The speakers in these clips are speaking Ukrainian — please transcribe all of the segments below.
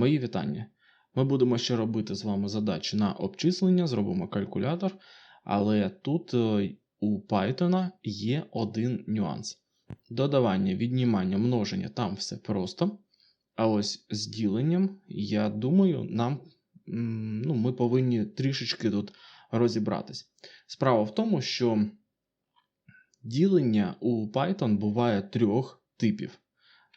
Мої вітання. Ми будемо ще робити з вами задачі на обчислення, зробимо калькулятор, але тут е, у Python є один нюанс. Додавання, віднімання, множення там все просто. А ось з діленням, я думаю, нам ну, ми повинні трішечки тут розібратись. Справа в тому, що ділення у Python буває трьох типів.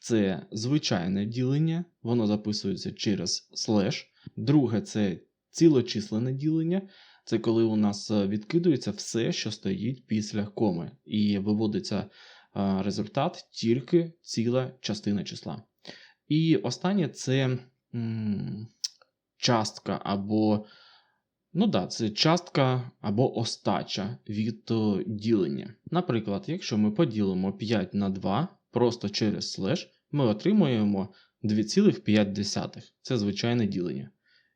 Це звичайне ділення, воно записується через слеш. Друге це цілочисленне ділення. Це коли у нас е, відкидується все, що стоїть після коми, і виводиться е, результат тільки ціла частина числа. І останнє це частка або Ну да, це частка або остача від е, ділення. Наприклад, якщо ми поділимо 5 на 2 просто через слеш, ми отримуємо 2,5. Це звичайне ділення.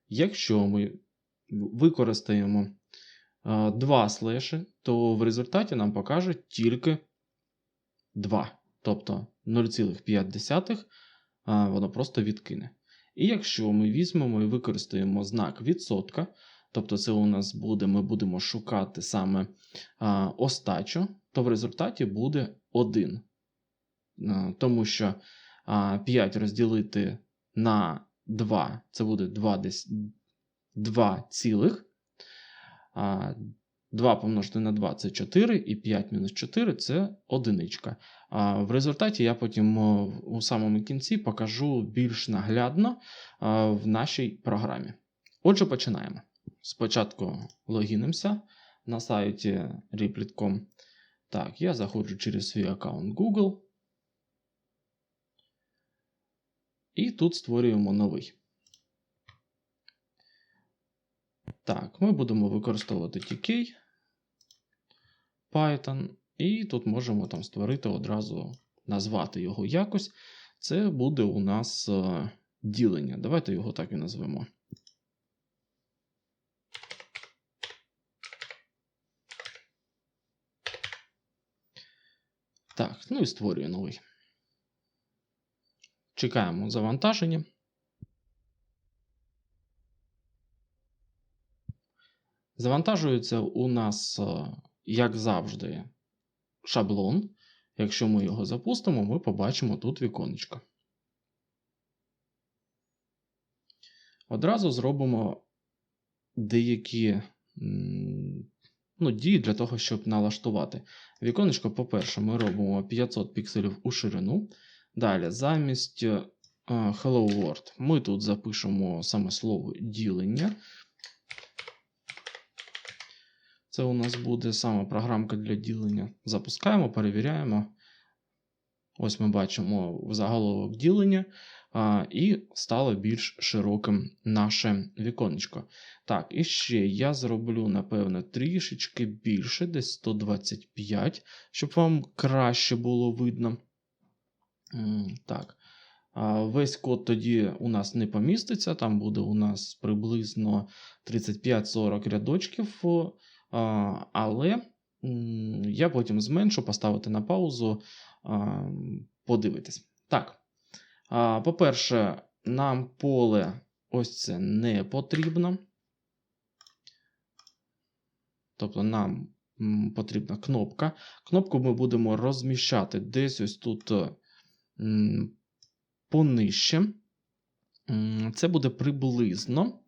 Якщо ми використаємо 2 слеші, то в результаті нам покажуть тільки 2. Тобто 0,5 воно просто відкине. І якщо ми візьмемо і використаємо знак відсотка, тобто це у нас буде, ми будемо шукати саме а, остачу, то в результаті буде 1. А, тому що 5 розділити на 2 це буде 2, десь 2 цілих. 2 помножити на 2 це 4, і 5 мінус 4 це одиничка. В результаті я потім у самому кінці покажу більш наглядно в нашій програмі. Отже, починаємо. Спочатку логінимося на сайті Replit.com. Так, я заходжу через свій аккаунт Google. І тут створюємо новий. Так, ми будемо використовувати TK, Python, і тут можемо там створити одразу, назвати його якось. Це буде у нас е, ділення. Давайте його так і назвемо. Так, ну і створюю новий. Чекаємо завантаження. Завантажується у нас, е, як завжди, шаблон. Якщо ми його запустимо, ми побачимо тут віконечко. Одразу зробимо деякі ну, дії для того, щоб налаштувати. Віконечко, по-перше, ми робимо 500 пікселів у ширину. Далі, замість е, Hello World ми тут запишемо саме слово ділення. Це у нас буде саме програмка для ділення. Запускаємо, перевіряємо. Ось ми бачимо заголовок ділення, а, і стало більш широким наше віконечко. Так, і ще я зроблю, напевно, трішечки більше, десь 125, щоб вам краще було видно. Так. Весь код тоді у нас не поміститься, там буде у нас приблизно 35-40 рядочків, але я потім зменшу, поставити на паузу, подивитись. Так. По-перше, нам поле ось це не потрібно. Тобто нам потрібна кнопка. Кнопку ми будемо розміщати десь ось тут понижче. Це буде приблизно.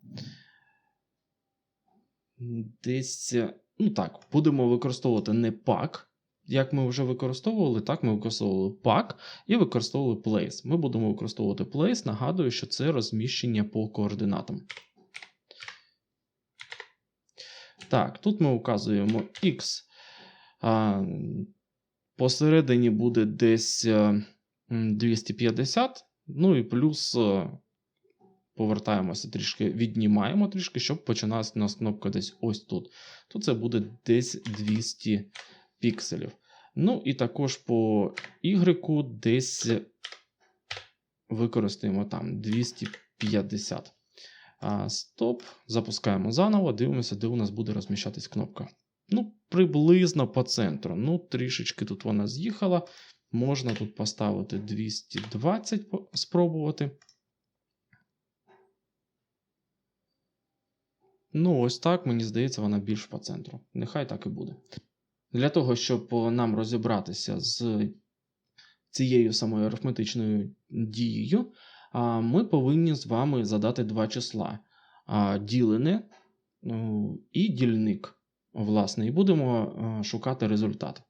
Десь, ну так, будемо використовувати не пак. Як ми вже використовували, так ми використовували pack і використовували place. Ми будемо використовувати place. Нагадую, що це розміщення по координатам. Так, тут ми указуємо X. А, Посередині буде десь 250. Е, ну і плюс е, повертаємося трішки, віднімаємо трішки, щоб починалася у нас кнопка десь ось тут. Тут це буде десь 200 пікселів. Ну, і також по Y десь використаємо там 250. А, Стоп. Запускаємо заново, дивимося, де у нас буде розміщатись кнопка. Ну, приблизно по центру. Ну, трішечки тут вона з'їхала. Можна тут поставити 220, спробувати. Ну, ось так, мені здається, вона більш по центру. Нехай так і буде. Для того, щоб е, нам розібратися з цією самою арифметичною дією, ми повинні з вами задати два числа: ділене ну, і дільник. Власне, і будемо е, шукати результат.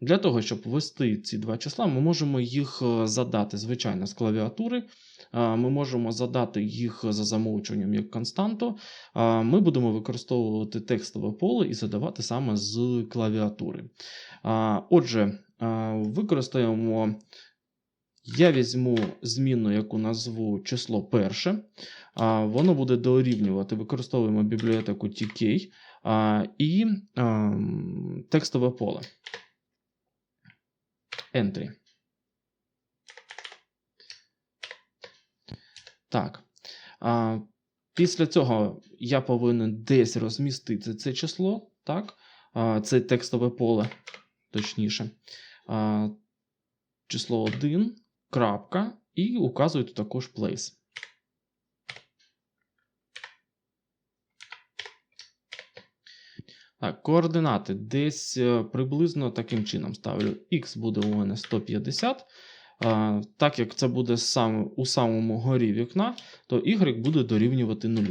Для того, щоб ввести ці два числа, ми можемо їх е, задати, звичайно, з клавіатури. Е, Ми можемо задати їх за замовчуванням як константу. Е, Ми будемо використовувати текстове поле і задавати саме з клавіатури. Отже, використаємо. Я візьму змінну, яку назву число перше. Воно буде дорівнювати, використовуємо бібліотеку TK і текстове поле. Entry. Так. А, Після цього я повинен десь розмістити це число. Так? А, Це текстове поле, точніше. А, Число 1, крапка, і указую також place. Так, координати десь е, приблизно таким чином ставлю. X буде у мене 150. А, так як це буде сам, у самому горі вікна, то Y буде дорівнювати 0.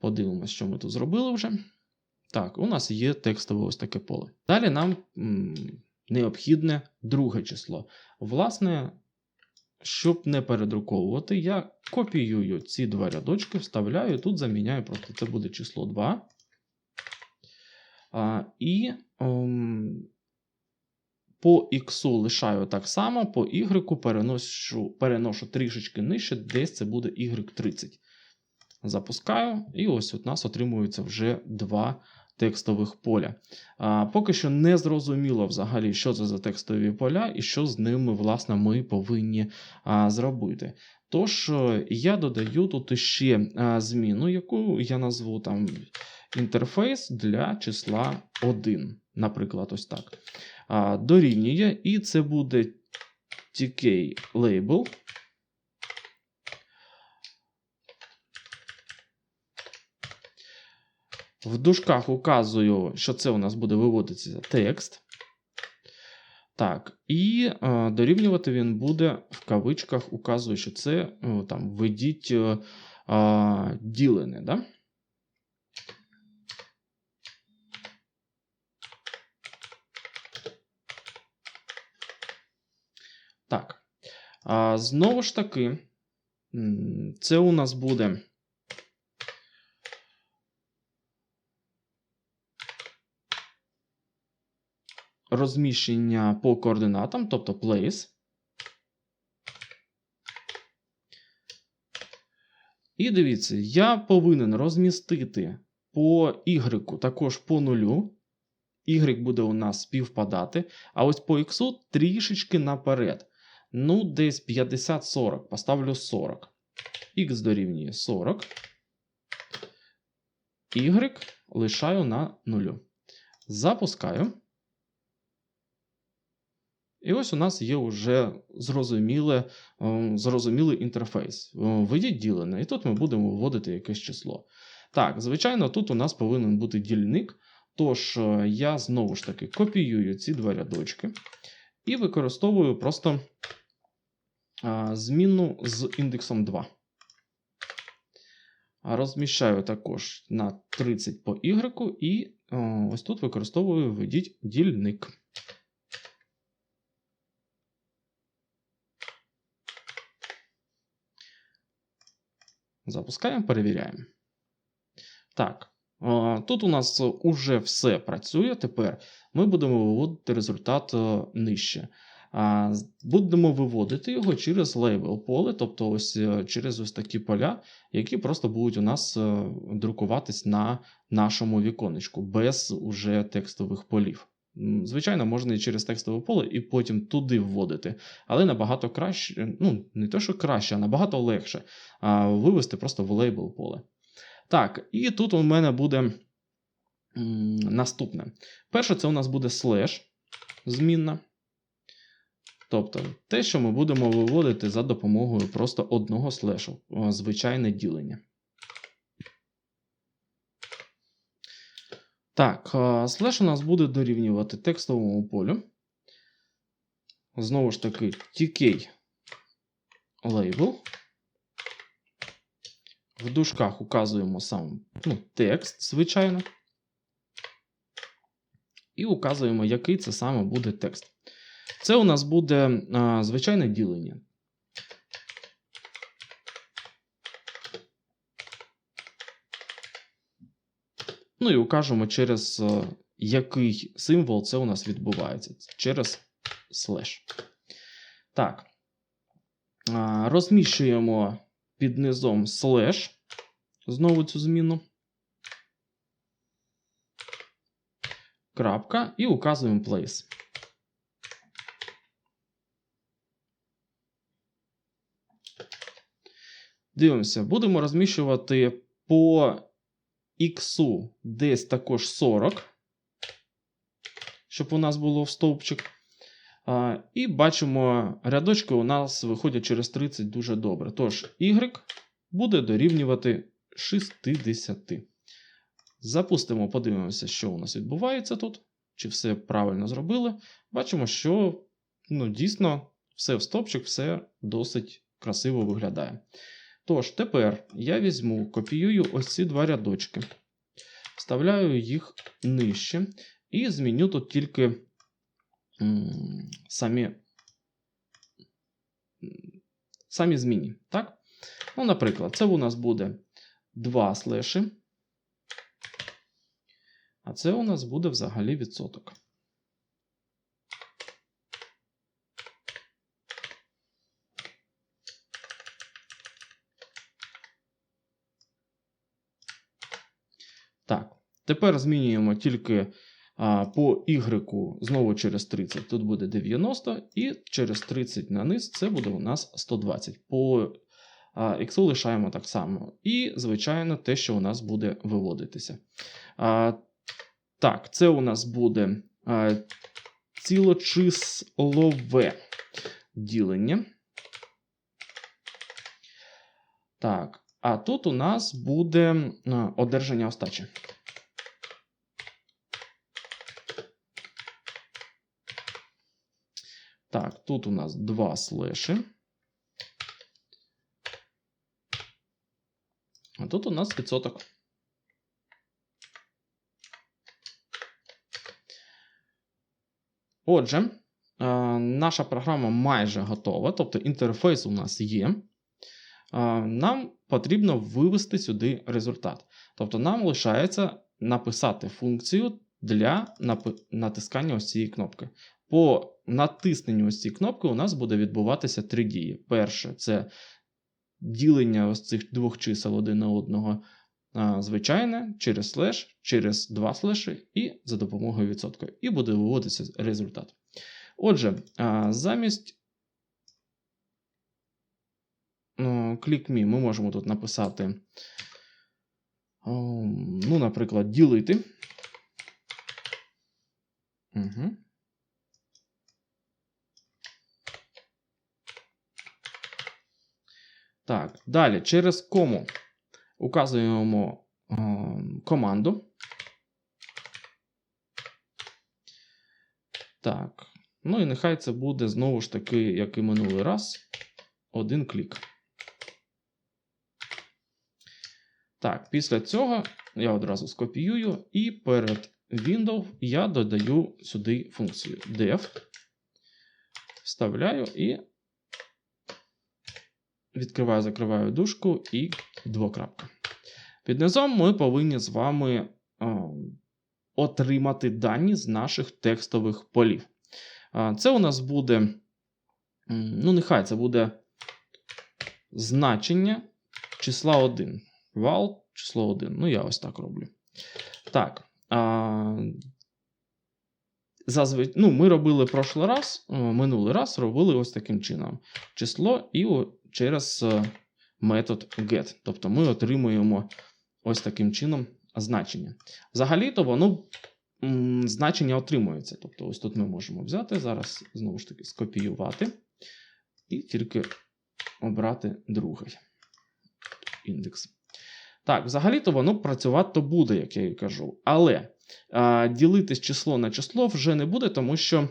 Подивимось, що ми тут зробили вже. Так, у нас є текстове ось таке поле. Далі нам м, необхідне друге число. Власне, щоб не передруковувати, я копіюю ці два рядочки, вставляю, тут заміняю просто це буде число 2. А, І ом, по X лишаю так само, по Y переношу, переношу трішечки нижче, десь це буде Y30. Запускаю, і ось у нас отримується вже два текстових поля. А, Поки що не зрозуміло взагалі, що це за текстові поля і що з ними, власне, ми повинні а, зробити. Тож, е, я додаю тут ще а, зміну, яку я назву там інтерфейс для числа 1. Наприклад, ось так. А, Дорівнює, і це буде TK В дужках указую, що це у нас буде виводитися текст. Так, і е, дорівнювати він буде в кавичках, указую, що це е, там введіть е, е, ділене. Да? Так. А, знову ж таки, це у нас буде. Розміщення по координатам, тобто place. І дивіться, я повинен розмістити по Y також по нулю. Y буде у нас співпадати. А ось по X трішечки наперед. Ну, десь 50-40. Поставлю 40. X дорівнює 40. Y лишаю на нулю. Запускаю. І ось у нас є вже зрозуміле, е, зрозумілий інтерфейс. Е, Введіть ділене, і тут ми будемо вводити якесь число. Так, звичайно, тут у нас повинен бути дільник. Тож, е, я знову ж таки копіюю ці два рядочки і використовую просто зміну з індексом 2. Розміщаю також на 30 по Y, і ось тут використовую введіть дільник. Запускаємо, перевіряємо. Так, тут у нас уже все працює. Тепер ми будемо виводити результат нижче. Будемо виводити його через лейбл поле, тобто ось е, через ось такі поля, які просто будуть у нас е, друкуватись на нашому віконечку без уже текстових полів. Звичайно, можна і через текстове поле, і потім туди вводити. Але набагато краще, ну, не те, що краще, а набагато легше а, вивести просто в лейбл поле. Так, і тут у мене буде м, наступне. Перше, це у нас буде слеш змінна. Тобто те, що ми будемо виводити за допомогою просто одного слешу, звичайне ділення. Так, а, слеш у нас буде дорівнювати текстовому полю. Знову ж таки, tk label. В дужках указуємо сам ну, текст, звичайно. І указуємо, який це саме буде текст. Це у нас буде а, звичайне ділення. Ну і укажемо, через е, який символ це у нас відбувається. Через слеш. Так. Розміщуємо під низом слеш. Знову цю зміну. Крапка. І указуємо place. Дивимося, будемо розміщувати по іксу десь також 40, щоб у нас було в стовпчик. А, І бачимо, рядочки у нас виходять через 30 дуже добре. Тож, y буде дорівнювати 60. Запустимо, подивимося, що у нас відбувається тут. Чи все правильно зробили. Бачимо, що ну, дійсно все в стопчик, все досить красиво виглядає. Тож, тепер я візьму, копіюю ось ці два рядочки, вставляю їх нижче і зміню тут тільки самі самі зміни. Так? Ну, Наприклад, це у нас буде 2 слеші. А це у нас буде взагалі відсоток. Так, тепер змінюємо тільки а, по Y знову через 30. Тут буде 90, і через 30 на низ це буде у нас 120. По X лишаємо так само. І, звичайно, те, що у нас буде виводитися. А, Так, це у нас буде а, цілочислове ділення. Так. А тут у нас буде одержання остачі. Так, тут у нас два слеші. А тут у нас відсоток. Отже, наша програма майже готова, тобто інтерфейс у нас є нам потрібно вивести сюди результат. Тобто нам лишається написати функцію для натискання ось цієї кнопки. По натисненню ось цієї кнопки у нас буде відбуватися три дії. Перше це ділення ось цих двох чисел один на одного звичайне через слеш, через два слеші і за допомогою відсотка. І буде виводитися результат. Отже, замість ClickMe ми можемо тут написати, ну, наприклад, ділити. Угу. Так, далі через кому указуємо е, команду. Так. Ну і нехай це буде знову ж таки, як і минулий раз, один клік. Так, після цього я одразу скопіюю і перед Windows я додаю сюди функцію def, вставляю і відкриваю, закриваю дужку і двокрапка. Під низом ми повинні з вами о, отримати дані з наших текстових полів. Це у нас буде, ну, нехай це буде значення числа 1 val, число 1. Ну, я ось так роблю. Так. А, зазвичай, ну, Ми робили прошлий раз, минулий раз робили ось таким чином: число і через е, метод get. Тобто ми отримуємо ось таким чином значення. Взагалі-то воно значення отримується. Тобто, ось тут ми можемо взяти, зараз знову ж таки скопіювати і тільки обрати другий індекс. Так, взагалі-то воно працювати буде, як я і кажу. Але а, ділитись число на число вже не буде, тому що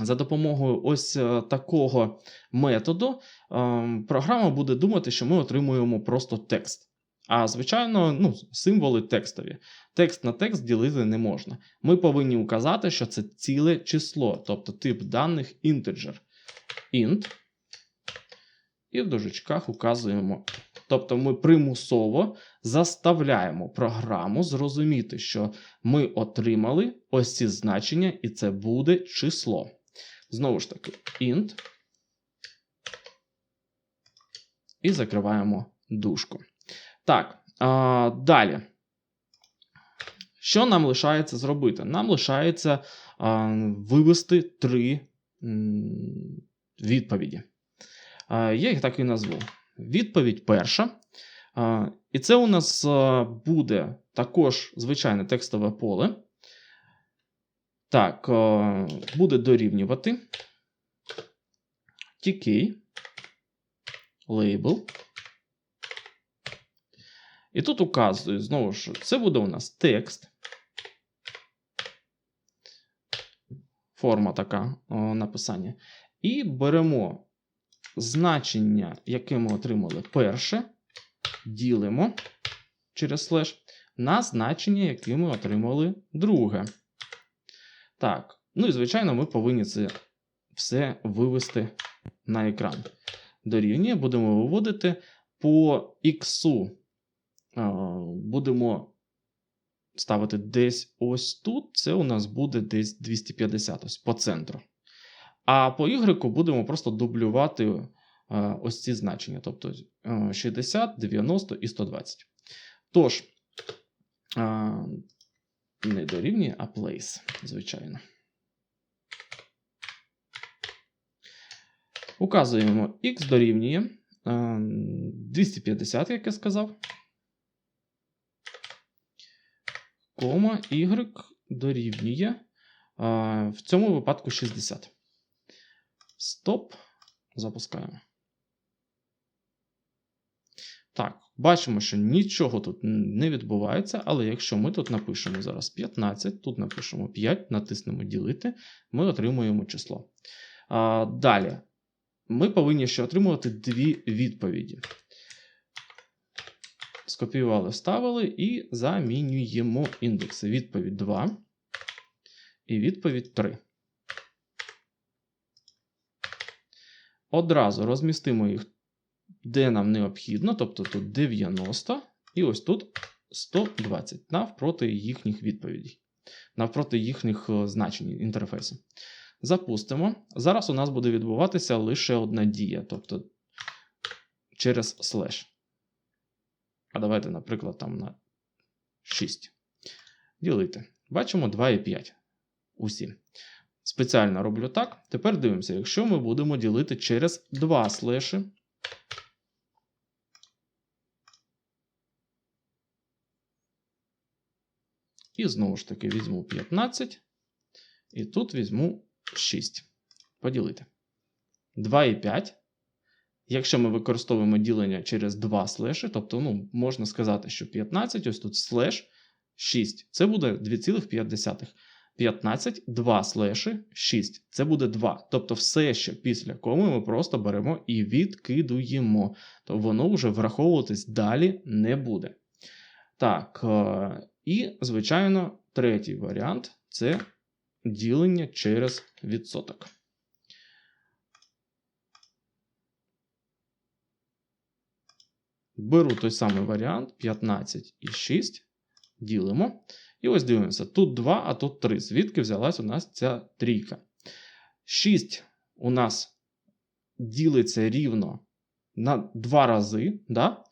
за допомогою ось е, такого методу ем, програма буде думати, що ми отримуємо просто текст. А звичайно, ну, символи текстові. Текст на текст ділити не можна. Ми повинні указати, що це ціле число, тобто тип даних integer. int. І в дужечках указуємо. Тобто ми примусово заставляємо програму зрозуміти, що ми отримали ось ці значення, і це буде число. Знову ж таки, int. І закриваємо дужку. Так, а, далі. Що нам лишається зробити? Нам лишається а, вивести три м, відповіді. А, я їх так і назву. Відповідь перша. І це у нас буде також звичайне текстове поле. Так, буде дорівнювати tk, label. І тут указую, знову ж, це буде у нас текст. Форма така написання. І беремо значення, яке ми отримали перше, ділимо через слеш на значення, яке ми отримали друге. Так, ну і звичайно, ми повинні це все вивести на екран. Дорівнює, будемо виводити по іксу будемо ставити десь ось тут. Це у нас буде десь 250 ось по центру. А по Y будемо просто дублювати ось ці значення, тобто 60, 90 і 120. Тож, не дорівнює, а place, звичайно. Указуємо x дорівнює 250, як я сказав. кома y дорівнює в цьому випадку 60. Стоп. Запускаємо. Так, бачимо, що нічого тут не відбувається, але якщо ми тут напишемо зараз 15, тут напишемо 5, натиснемо ділити, ми отримуємо число. А, Далі, ми повинні ще отримувати дві відповіді скопіювали, вставили і замінюємо індекси. Відповідь 2 і відповідь 3. Одразу розмістимо їх, де нам необхідно, тобто тут 90, і ось тут 120 навпроти їхніх відповідей, навпроти їхніх е, значень інтерфейсу. Запустимо. Зараз у нас буде відбуватися лише одна дія, тобто через слеш. А давайте, наприклад, там на 6. Ділити. Бачимо 2,5. Усі. Спеціально роблю так. Тепер дивимося, якщо ми будемо ділити через 2 слеші. І знову ж таки візьму 15. І тут візьму 6. Поділити. 2,5 Якщо ми використовуємо ділення через 2 слеші, тобто ну, можна сказати, що 15, ось тут слеш 6, це буде 2,5. 15, 2 слеші 6. Це буде 2. Тобто все, що після коми ми просто беремо і відкидуємо. То воно вже враховуватись далі не буде. Так, е, і, звичайно, третій варіант це ділення через відсоток. Беру той самий варіант 15 і 6, ділимо. І ось дивимося: тут 2, а тут 3. Звідки взялась у нас ця трійка? 6 у нас ділиться рівно на 2 рази. Да?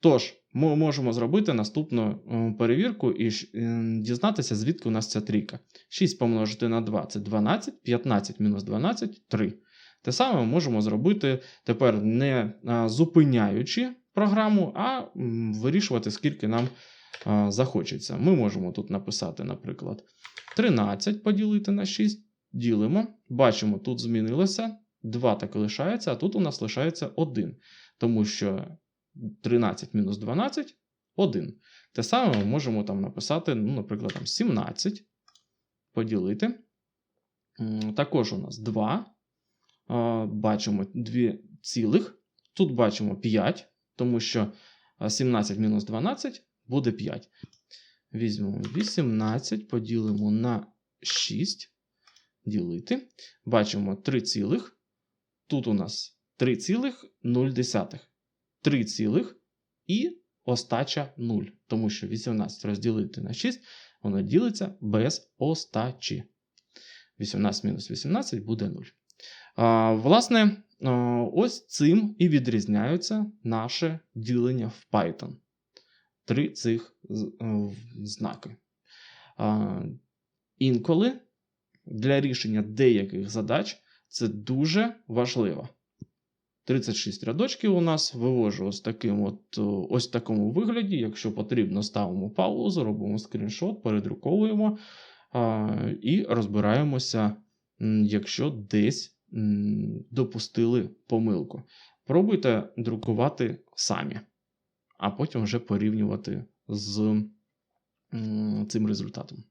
Тож, ми можемо зробити наступну е, перевірку і е, дізнатися, звідки у нас ця трійка. 6 помножити на 2 це 12, 15 мінус 12 3. Те саме ми можемо зробити тепер не зупиняючи програму, а вирішувати, скільки нам захочеться. Ми можемо тут написати, наприклад, 13 поділити на 6, ділимо. Бачимо, тут змінилося. 2 так і лишається, а тут у нас лишається 1. Тому що 13 мінус 12 1. Те саме ми можемо там написати, ну, наприклад, там 17 поділити. Також у нас 2. Бачимо 2 цілих. Тут бачимо 5, тому що 17 мінус 12 буде 5. Візьмемо 18, поділимо на 6. Ділити. Бачимо 3 цілих. Тут у нас 3,0. 3 цілих і остача 0. Тому що 18 розділити на 6, воно ділиться без остачі. 18 мінус 18 буде 0. А, власне, ось цим і відрізняються наше ділення в Python. Три цих е, знаки. Інколи для рішення деяких задач це дуже важливо. 36 рядочків у нас вивожу ось таким от, ось такому вигляді. Якщо потрібно, ставимо паузу, робимо скріншот, передруковуємо і розбираємося, якщо десь допустили помилку. Пробуйте друкувати самі, а потім вже порівнювати з цим результатом.